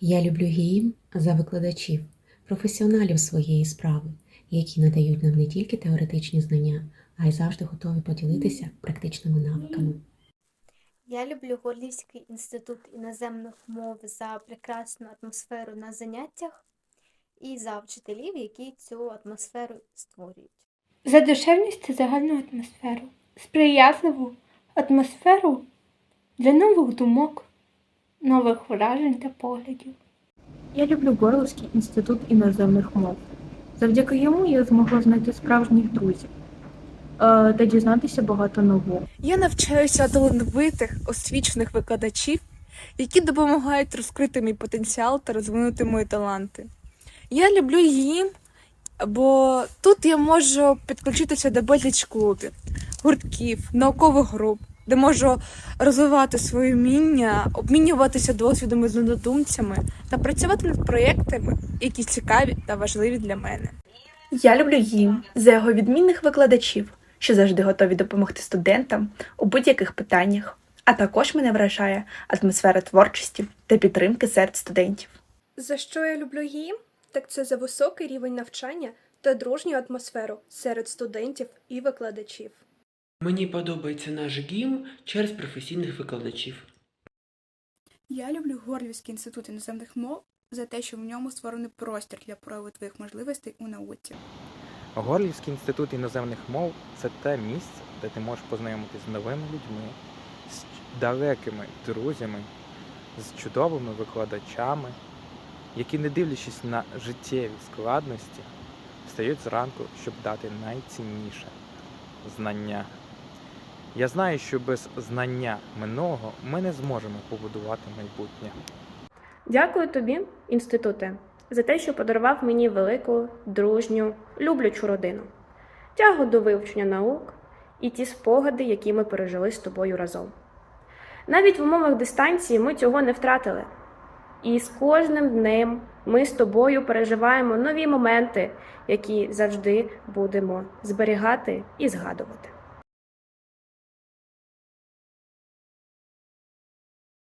Я люблю гіїм за викладачів, професіоналів своєї справи, які надають нам не тільки теоретичні знання, а й завжди готові поділитися практичними навиками. Я люблю Горлівський інститут іноземних мов за прекрасну атмосферу на заняттях і за вчителів, які цю атмосферу створюють. За душевність та загальну атмосферу, сприятливу атмосферу для нових думок, нових вражень та поглядів. Я люблю Горловський інститут іноземних мов. Завдяки йому я змогла знайти справжніх друзів е, та дізнатися багато нового. Я навчаюся талановитих, освічених викладачів, які допомагають розкрити мій потенціал та розвинути мої таланти. Я люблю їм, бо тут я можу підключитися до безліч клубів, гуртків, наукових груп, де можу розвивати свої вміння, обмінюватися досвідом з однодумцями та працювати над проєктами, які цікаві та важливі для мене. Я люблю їм за його відмінних викладачів, що завжди готові допомогти студентам у будь-яких питаннях. А також мене вражає атмосфера творчості та підтримки серед студентів. За що я люблю їм? Так це за високий рівень навчання та дружню атмосферу серед студентів і викладачів. Мені подобається наш гімн через професійних викладачів. Я люблю Горлівський інститут іноземних мов за те, що в ньому створений простір для прояву твоїх можливостей у науці. Горлівський інститут іноземних мов це те місце, де ти можеш познайомитися з новими людьми, з далекими друзями, з чудовими викладачами, які, не дивлячись на життєві складності, встають зранку, щоб дати найцінніше знання. Я знаю, що без знання минулого ми не зможемо побудувати майбутнє. Дякую тобі, інституте, за те, що подарував мені велику, дружню, люблячу родину, тягу до вивчення наук і ті спогади, які ми пережили з тобою разом. Навіть в умовах дистанції ми цього не втратили. І з кожним днем ми з тобою переживаємо нові моменти, які завжди будемо зберігати і згадувати.